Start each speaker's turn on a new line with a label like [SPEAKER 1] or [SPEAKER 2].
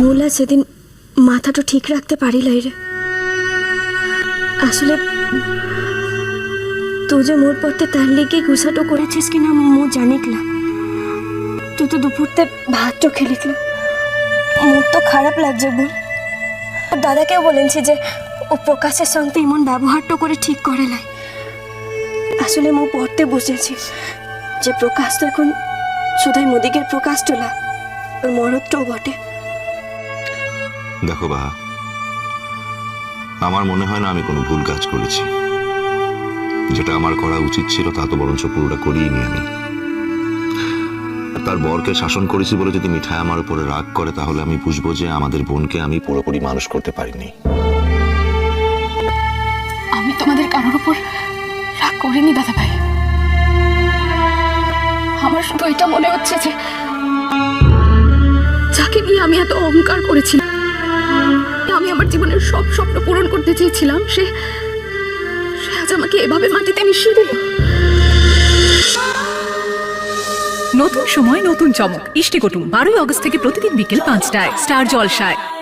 [SPEAKER 1] মোলা সেদিন মাথাটা ঠিক রাখতে পারিলাই রে। আসলে তুই যে মোর পড়তে তার লেগে গুছাটো করেছিস কিনা মো জানিকলা তুই তো দুপুরতে ভাতটো খেলিকলা মোর তো খারাপ লাগছে বল দাদাকেও বলেছি যে ও প্রকাশের সঙ্গে এমন ব্যবহারটা করে ঠিক করে লাই আসলে মো পড়তে বুঝেছি যে প্রকাশ তো এখন শুধুই মোদিকের প্রকাশ তোলা, ওর মরদটাও বটে।
[SPEAKER 2] দেখো বাহা, আমার মনে হয় না আমি কোনো ভুল কাজ করেছি। যেটা আমার করা উচিত ছিল তা তো বরঞ্চ পুরোটা করিনি আমি। তার বরকে শাসন করেছি বলে যদি মিঠাই আমার উপরে রাগ করে, তাহলে আমি বুঝব যে আমাদের বোনকে আমি পুরোপুরি মানুষ করতে পারিনি।
[SPEAKER 3] আমি তোমাদের কারোর উপর রাগ করিনি দাদা ভাই আমার শুধু এটা মনে হচ্ছে যে, যাকে নিয়ে আমি এত অহংকার করেছিলাম আমি আমার জীবনের সব স্বপ্ন পূরণ করতে চেয়েছিলাম, সে আজ আমাকে এভাবে মাটিতে মিশিয়ে দিল।
[SPEAKER 4] নতুন সময়, নতুন চমক। ইষ্টি কুটুম বারোই অগস্ট থেকে প্রতিদিন বিকেল পাঁচটায়, স্টার জলসায়।